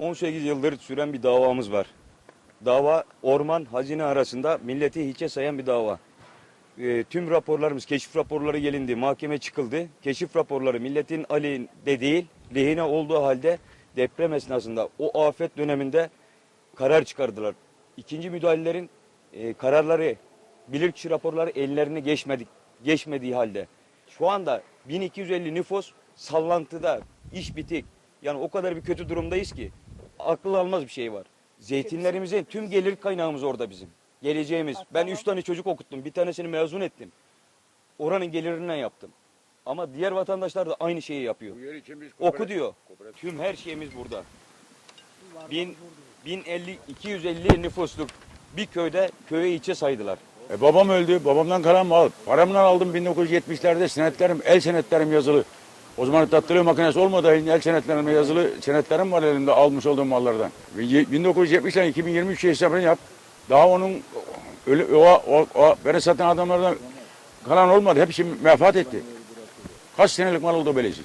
18 yıldır süren bir davamız var. Dava orman hazine arasında milleti hiçe sayan bir dava. Ee, tüm raporlarımız, keşif raporları gelindi, mahkeme çıkıldı. Keşif raporları milletin aleyhinde değil, lehine olduğu halde deprem esnasında o afet döneminde karar çıkardılar. İkinci müdahalelerin e, kararları, bilirkişi raporları ellerine geçmedik, geçmediği halde. Şu anda 1250 nüfus sallantıda, iş bitik. Yani o kadar bir kötü durumdayız ki akıl almaz bir şey var. Zeytinlerimizin tüm gelir kaynağımız orada bizim. Geleceğimiz. Ben üç tane çocuk okuttum. Bir tanesini mezun ettim. Oranın gelirinden yaptım. Ama diğer vatandaşlar da aynı şeyi yapıyor. Bu yer için biz Oku diyor. Tüm her şeyimiz burada. Bin, 1050, 250 nüfusluk bir köyde köye içe saydılar. E, babam öldü. Babamdan kalan mal. Paramdan aldım 1970'lerde senetlerim, el senetlerim yazılı. O zaman tatlılığı makinesi olmadığı el senetlerim yazılı senetlerim var elimde almış olduğum mallardan. Ve ye- 1970'den 2023 hesabını yap. Daha onun ölü, o, o, o beni satan adamlardan kalan olmadı. Hepsi vefat etti. Kaç senelik mal oldu belesiz.